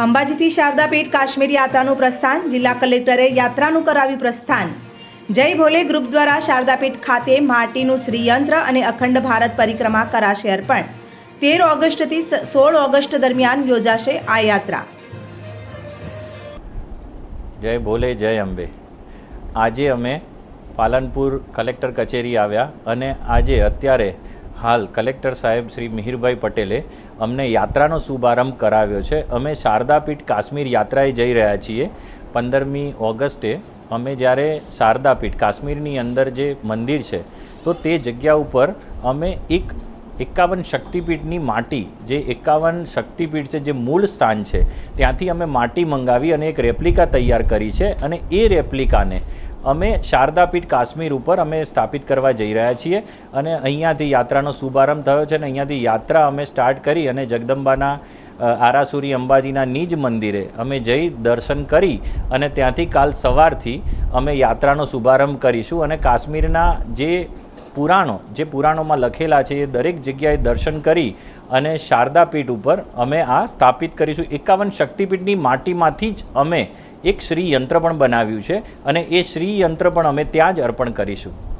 અંબાજીથી શારદાપીઠ કાશ્મીર યાત્રાનું પ્રસ્થાન, જિલ્લા કલેક્ટરે યાત્રાનું કરાવ્યું પ્રસ્થાન. જય ભોલે ગ્રુપ દ્વારા શારદાપીઠ ખાતે માટીનું શ્રીયંત્ર અને અખંડ ભારત પરિક્રમા કરાશે અર્પણ. તેર ઓગસ્ટથી સોળ ઓગસ્ટ દરમિયાન યોજાશે આ યાત્રા. જય ભોલે, જય અંબે. આજે અમે પાલનપુર કલેક્ટર કચેરી આવ્યા અને આજે અત્યારે હાલ કલેક્ટર સાહેબ શ્રી મિહિરભાઈ પટેલે અમને યાત્રાનો શુભારંભ કરાવ્યો છે. અમે શારદાપીઠ કાશ્મીર યાત્રાએ જઈ રહ્યા છીએ. પંદરમી ઓગસ્ટે અમે જ્યારે શારદાપીઠ કાશ્મીરની અંદર જે મંદિર છે, તો તે જગ્યા ઉપર અમે એક એકાવન શક્તિપીઠની માટી, જે એકાવન શક્તિપીઠ છે, જે મૂળ સ્થાન છે, ત્યાંથી અમે માટી મંગાવી અને એક રેપ્લિકા તૈયાર કરી છે અને એ રેપ્લિકાને અમે શારદાપીઠ કાશ્મીર ઉપર અમે સ્થાપિત કરવા જઈ રહ્યા છીએ અને અહીંયાથી યાત્રાનો શુભારંભ થયો છે અને અહીંયાથી યાત્રા અમે સ્ટાર્ટ કરી અને જગદંબાના આરાસુરી અંબાજીના નિજ મંદિરે અમે જઈ દર્શન કરી અને ત્યાંથી કાલ સવારથી અમે યાત્રાનો શુભારંભ કરીશું અને કાશ્મીરના જે પુરાણો, જે પુરાણોમાં લખેલા છે એ દરેક જગ્યાએ દર્શન કરી અને શારદાપીઠ ઉપર અમે આ સ્થાપિત કરીશું. એકાવન શક્તિપીઠની માટીમાંથી જ અમે એક શ્રી યંત્ર પણ બનાવ્યું છે અને એ શ્રી યંત્ર પણ અમે ત્યાં જ અર્પણ કરીશું.